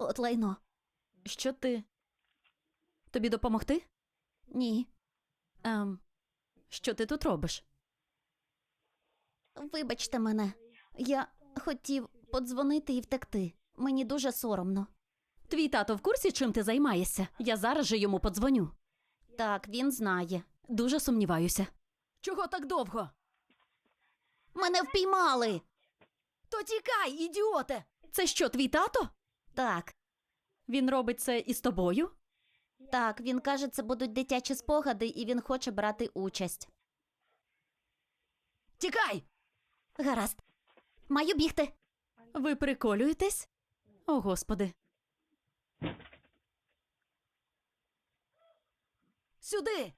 лайно. Що ти? Тобі допомогти? Ні. Ем, що ти тут робиш? Вибачте мене. Я хотів подзвонити і втекти. Мені дуже соромно. Твій тато в курсі, чим ти займаєшся? Я зараз же йому подзвоню. Так, він знає. Дуже сумніваюся. Чого так довго? Мене впіймали. То тікай, ідіоте! Це що, твій тато? Так, Він робить це із тобою? так, він каже, це будуть дитячі спогади, і він хоче брати участь. Тікай! Гаразд. Маю бігти. Ви приколюєтесь? О, господи. Сюди.